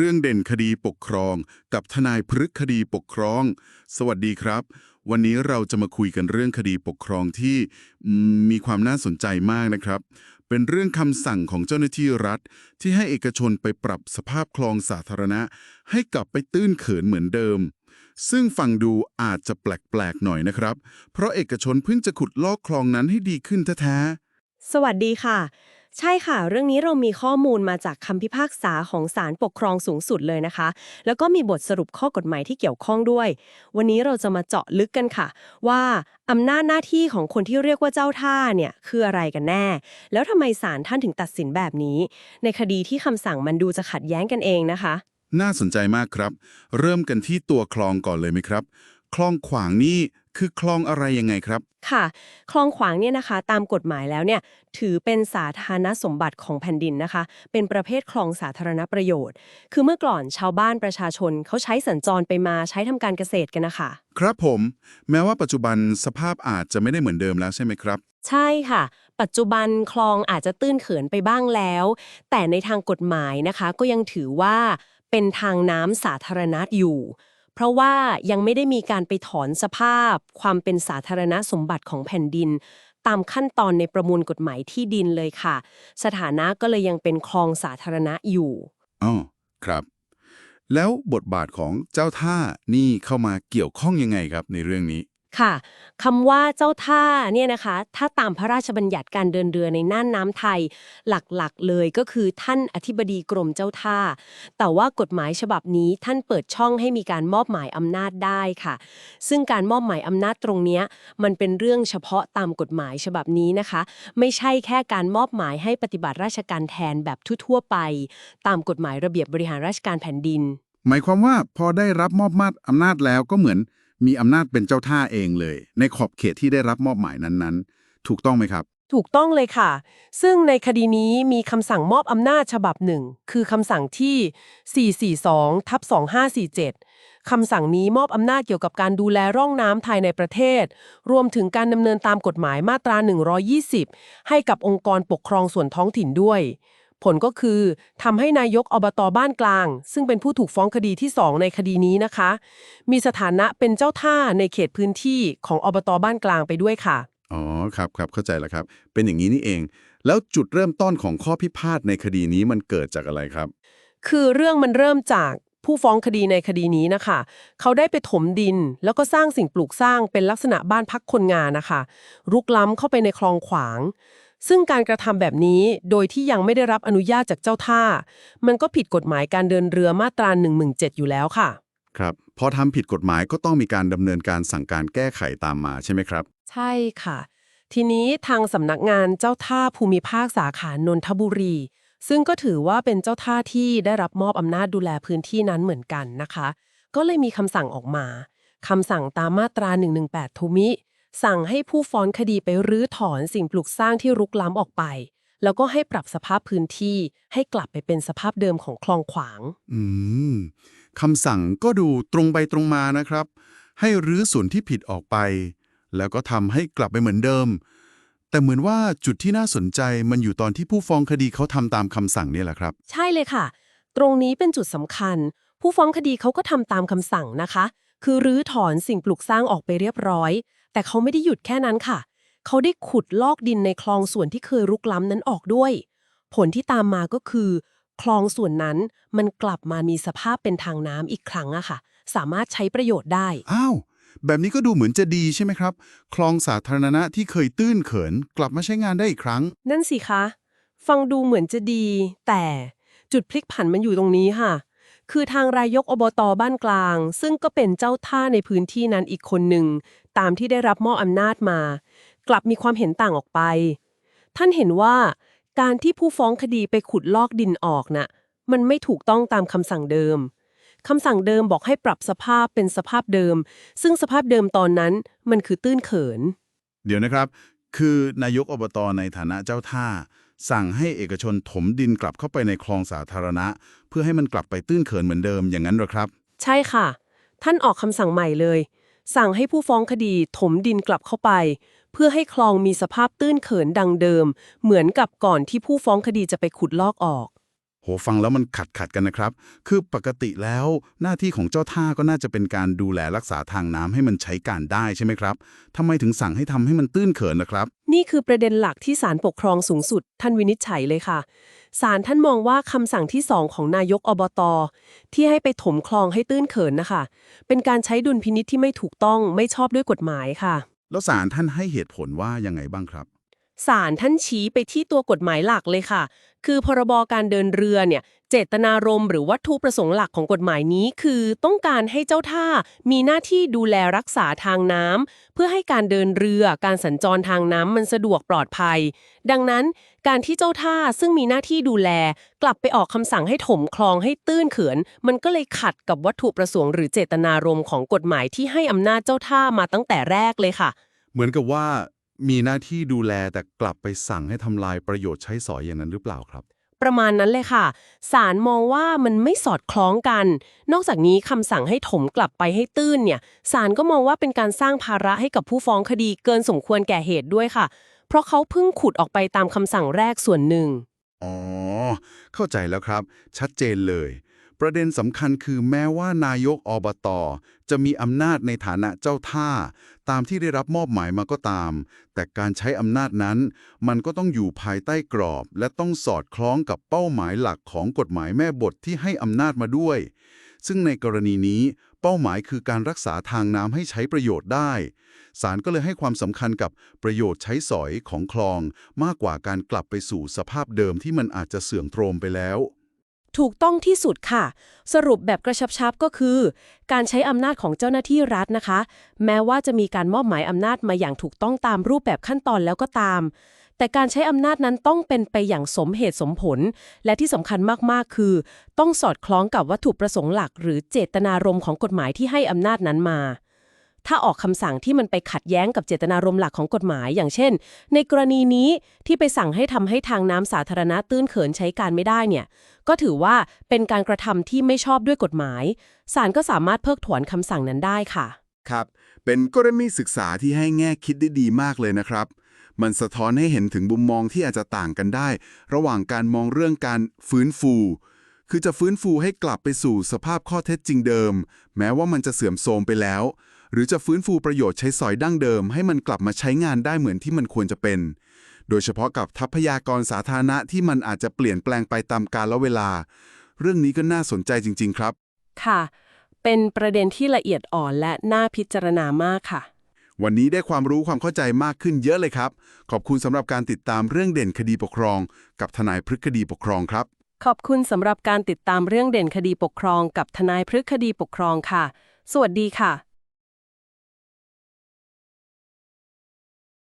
เรื่องเด่นคดีปกครอง กับทนายพฤกษคดีปกครอง สวัสดีครับ วันนี้เราจะมาคุยกันเรื่องคดีปกครองที่มีความน่าสนใจมากนะครับ เป็นเรื่องคำสั่งของเจ้าหน้าที่รัฐ ที่ให้เอกชนไปปรับสภาพคลองสาธารณะ ให้กลับไปตื้นเขินเหมือนเดิม ซึ่งฟังดูอาจจะแปลกๆหน่อยนะครับ เพราะเอกชนเพิ่งจะขุดลอกคลองนั้นให้ดีขึ้นแท้ๆสวัสดีค่ะ ใช่ค่ะ เรื่องนี้เรามีข้อมูลมาจากคำพิพากษาของศาลปกครองสูงสุดเลยนะคะ แล้วก็มีบทสรุปข้อกฎหมายที่เกี่ยวข้องด้วย วันนี้เราจะมาเจาะลึกกันค่ะ ว่าอำนาจหน้าที่ของคนที่เรียกว่าเจ้าท่าเนี่ยคืออะไรกันแน่ แล้วทำไมศาลท่านถึงตัดสินแบบนี้ ในคดีที่คำสั่งมันดูจะขัดแย้งกันเองนะคะ น่าสนใจมากครับ เริ่มกันที่ตัวคลองก่อนเลยไหมครับ คลองขวางนี่ คือคลองอะไรยังไงครับ ค่ะ คลองขวางเนี่ยนะคะ ตามกฎหมายแล้วเนี่ยถือเป็นสาธารณสมบัติของแผ่นดินนะคะ เป็นประเภทคลองสาธารณประโยชน์ คือเมื่อก่อนชาวบ้านประชาชนเขาใช้สัญจรไปมาใช้ทำการเกษตรกันนะคะ ครับผม แม้ว่าปัจจุบันสภาพอาจจะไม่ได้เหมือนเดิมแล้วใช่ไหมครับ ใช่ค่ะ ปัจจุบันคลองอาจจะตื้นเขินไปบ้างแล้ว แต่ในทางกฎหมายนะคะ ก็ยังถือว่าเป็นทางน้ำสาธารณะอยู่ เพราะว่ายังไม่ได้มีการไปถอนสภาพ ความเป็นสาธารณสมบัติของแผ่นดิน ตามขั้นตอนในประมวลกฎหมายที่ดินเลยค่ะ สถานะก็เลยยังเป็นคลองสาธารณะอยู่อ๋อครับ แล้วบทบาทของเจ้าท่านี่เข้ามาเกี่ยวข้องยังไงครับในเรื่องนี้ ค่ะคำว่าเจ้าท่าเนี่ยนะคะ ถ้าตามพระราชบัญญัติการเดินเรือในน่านน้ำไทย หลักๆ เลยก็คือท่านอธิบดีกรมเจ้าท่า แต่ว่ากฎหมายฉบับนี้ท่านเปิดช่องให้มีการมอบหมายอำนาจได้ค่ะ ซึ่งการมอบหมายอำนาจตรงนี้มันเป็นเรื่องเฉพาะตามกฎหมายฉบับนี้นะคะ ไม่ใช่แค่การมอบหมายให้ปฏิบัติราชการแทนแบบทั่วๆไป ตามกฎหมายระเบียบบริหารราชการแผ่นดิน หมายความว่าพอได้รับมอบมาดอำนาจแล้วก็เหมือน มีอำนาจเป็นเจ้าท่าเองเลย ในขอบเขตที่ได้รับมอบหมายนั้นๆ ถูกต้องไหมครับ ถูกต้องเลยค่ะ ซึ่งในคดีนี้มีคำสั่งมอบอำนาจฉบับหนึ่ง คือคำสั่งที่ 442ทับ2547 คำสั่งนี้มอบอำนาจเกี่ยวกับการดูแลร่องน้ำภายในประเทศ รวมถึงการดำเนินตามกฎหมายมาตรา 120 ให้กับองค์กรปกครองส่วนท้องถิ่นด้วย ผลก็คือทำให้นายกอบตบ้านกลาง ซึ่งเป็นผู้ถูกฟ้องคดีที่ 2 ในคดีนี้นะคะ มีสถานะเป็นเจ้าท่าในเขตพื้นที่ของอบตบ้านกลางไปด้วยค่ะ อ๋อครับครับเข้าใจแล้วครับ เป็นอย่างนี้นี่เอง แล้วจุดเริ่มต้นของข้อพิพาทในคดีนี้มันเกิดจากอะไรครับ คือเรื่องมันเริ่มจากผู้ฟ้องคดีในคดีนี้นะคะ เขาได้ไปถมดิน แล้วก็สร้างสิ่งปลูกสร้างเป็นลักษณะบ้านพักคนงานนะคะ รุกล้ำเข้าไปในคลองขวาง ซึ่งการกระทำแบบนี้โดยที่ยังไม่ได้รับอนุญาตจากเจ้าท่า มันก็ผิดกฎหมายการเดินเรือมาตรา 117 อยู่แล้วค่ะ ครับพอทำผิดกฎหมายก็ต้องมีการดำเนินการสั่งการแก้ไขตามมาใช่ไหมครับ ใช่ค่ะ ทีนี้ทางสำนักงานเจ้าท่าภูมิภาคสาขานนทบุรี ซึ่งก็ถือว่าเป็นเจ้าท่าที่ได้รับมอบอำนาจดูแลพื้นที่นั้นเหมือนกันนะคะ ก็เลยมีคำสั่งออกมาคำสั่งตามมาตรา 118 ทุมิ สั่งให้ผู้ฟ้องคดีไปรื้อถอนสิ่งปลูกสร้างที่รุกล้ำออกไป แล้วก็ให้ปรับสภาพพื้นที่ให้กลับไปเป็นสภาพเดิมของคลองขวาง อืมคำสั่งก็ดูตรงไปตรงมานะครับ ให้รื้อส่วนที่ผิดออกไป แล้วก็ทำให้กลับไปเหมือนเดิม แต่เหมือนว่าจุดที่น่าสนใจมันอยู่ตอนที่ผู้ฟ้องคดีเขาทำตามคำสั่งเนี่ยแหละครับ ใช่เลยค่ะ ตรงนี้เป็นจุดสำคัญ ผู้ฟ้องคดีเขาก็ทำตามคำสั่งนะคะ คือรื้อถอนสิ่งปลูกสร้างออกไปเรียบร้อย แต่เขาไม่ได้หยุดแค่นั้นค่ะ เขาได้ขุดลอกดินในคลองส่วนที่เคยรุกล้ำนั้นออกด้วย ผลที่ตามมาก็คือ คลองส่วนนั้นมันกลับมามีสภาพเป็นทางน้ำอีกครั้งอะค่ะ สามารถใช้ประโยชน์ได้ อ้าว แบบนี้ก็ดูเหมือนจะดีใช่ไหมครับ คลองสาธารณะที่เคยตื้นเขิน กลับมาใช้งานได้อีกครั้ง นั่นสิคะ ฟังดูเหมือนจะดี แต่จุดพลิกผันมันอยู่ตรงนี้ค่ะ คือทางรายกอบตบ้านกลาง ซึ่งก็เป็นเจ้าท่าในพื้นที่นั้นอีกคนหนึ่ง ตามที่ได้รับมอบอำนาจมา กลับมีความเห็นต่างออกไป ท่านเห็นว่าการที่ผู้ฟ้องคดีไปขุดลอกดินออกน่ะมันไม่ถูกต้องตามคำสั่งเดิมคำสั่งเดิมบอกให้ปรับสภาพเป็นสภาพเดิม ซึ่งสภาพเดิมตอนนั้นมันคือตื้นเขิน เดี๋ยวนะครับ คือนายกอบตในฐานะเจ้าท่า สั่งให้เอกชนถมดินกลับเข้าไปในคลองสาธารณะ เพื่อให้มันกลับไปตื้นเขินเหมือนเดิมอย่างนั้นเหรอครับ ใช่ค่ะ ท่านออกคำสั่งใหม่เลย สั่งให้ผู้ฟ้องคดีถมดินกลับเข้าไป เพื่อให้คลองมีสภาพตื้นเขินดังเดิม เหมือนกับก่อนที่ผู้ฟ้องคดีจะไปขุดลอกออก โหฟังแล้วมันขัดขัดกันนะครับ คือปกติแล้วหน้าที่ของเจ้าท่าก็น่าจะเป็นการดูแลรักษาทางน้ำให้มันใช้การได้ใช่ไหมครับทำไมถึงสั่งให้ทำให้มันตื้นเขินนะครับ นี่คือประเด็นหลักที่ศาลปกครองสูงสุด ท่านวินิจฉัยเลยค่ะศาลท่านมองว่าคำสั่งที่สองของนายกอบตที่ให้ไปถมคลองให้ตื้นเขินนะคะ เป็นการใช้ดุลพินิษที่ไม่ถูกต้องไม่ชอบด้วยกฎหมายค่ะ แล้วศาลท่านให้เหตุผลว่ายังไงบ้างครับ ศาลท่านชี้ไปที่ตัวกฎหมายหลักเลยค่ะ คือพรบการเดินเรือเนี่ย เจตนารมณ์หรือวัตถุประสงค์หลักของกฎหมายนี้ คือต้องการให้เจ้าท่า มีหน้าที่ดูแลรักษาทางน้ำเพื่อให้การเดินเรือการสัญจรทางน้ำมันสะดวกปลอดภัย ดังนั้นการที่เจ้าท่าซึ่งมีหน้าที่ดูแล กลับไปออกคำสั่งให้ถมคลองให้ตื้นเขิน มันก็เลยขัดกับวัตถุประสงค์หรือเจตนารมณ์ของกฎหมายที่ให้อำนาจเจ้าท่ามาตั้งแต่แรกเลยค่ะ เหมือนกับว่า มีหน้าที่ดูแลแต่กลับไปสั่งให้ทำลายประโยชน์ใช้สอยอย่างนั้นหรือเปล่าครับ ประมาณนั้นเลยค่ะศาลมองว่ามันไม่สอดคล้องกัน นอกจากนี้คำสั่งให้ถมกลับไปให้ตื้นเนี่ยศาลก็มองว่าเป็นการสร้างภาระให้กับผู้ฟ้องคดีเกินสมควรแก่เหตุด้วยค่ะ เพราะเขาเพิ่งขุดออกไปตามคำสั่งแรกส่วนหนึ่งอ๋อ เข้าใจแล้วครับ ชัดเจนเลย ประเด็นสำคัญคือแม้ว่านายกอบตจะมีอำนาจในฐานะเจ้าท่า ตามที่ได้รับมอบหมายมาก็ตาม แต่การใช้อำนาจนั้น มันก็ต้องอยู่ภายใต้กรอบ และต้องสอดคล้องกับเป้าหมายหลักของกฎหมายแม่บทที่ให้อำนาจมาด้วย ซึ่งในกรณีนี้เป้าหมายคือการรักษาทางน้ำให้ใช้ประโยชน์ได้ศาลก็เลยให้ความสำคัญกับประโยชน์ใช้สอยของคลอง มากกว่าการกลับไปสู่สภาพเดิมที่มันอาจจะเสื่อมโทรมไปแล้ว ถูกต้องที่สุดค่ะ สรุปแบบกระชับชับก็คือ การใช้อำนาจของเจ้าหน้าที่รัฐนะคะ แม้ว่าจะมีการมอบหมายอำนาจมาอย่างถูกต้องตามรูปแบบขั้นตอนแล้วก็ตาม แต่การใช้อำนาจนั้นต้องเป็นไปอย่างสมเหตุสมผล และที่สำคัญมากๆคือ ต้องสอดคล้องกับวัตถุประสงค์หลัก หรือเจตนารมณ์ของกฎหมายที่ให้อำนาจนั้นมา ถ้าออกคำสั่งที่มันไปขัดแย้งกับเจตนารมณ์หลักของกฎหมาย อย่างเช่น ในกรณีนี้ที่ไปสั่งให้ทำให้ทางน้ำสาธารณะตื้นเขินใช้การไม่ได้เนี่ย ก็ถือว่าเป็นการกระทำที่ไม่ชอบด้วยกฎหมาย ศาลก็สามารถเพิกถอนคำสั่งนั้นได้ค่ะ ครับ เป็นกรณีศึกษาที่ให้แง่คิดได้ดีมากเลยนะครับมันสะท้อนให้เห็นถึงมุมมองที่อาจจะต่างกันได้ ระหว่างการมองเรื่องการฟื้นฟู คือจะฟื้นฟูให้กลับไปสู่สภาพข้อเท็จจริงเดิม แม้ว่ามันจะเสื่อมโทรมไปแล้ว หรือจะฟื้นฟูประโยชน์ใช้สอยดั้งเดิม ให้มันกลับมาใช้งานได้เหมือนที่มันควรจะเป็น โดยเฉพาะกับทรัพยากรสาธารณะที่มันอาจจะเปลี่ยนแปลงไปตามกาลเวลา เรื่องนี้ก็น่าสนใจจริง ๆ ครับ ค่ะ เป็นประเด็นที่ละเอียดอ่อนและน่าพิจารณามากค่ะ วันนี้ได้ความรู้ความเข้าใจมากขึ้นเยอะเลยครับ ขอบคุณสำหรับการติดตามเรื่องเด่นคดีปกครอง กับทนายพฤกษคดีปกครองครับ ขอบคุณสำหรับการติดตามเรื่องเด่นคดีปกครอง กับทนายพฤกษคดีปกครองค่ะ สวัสดีค่ะ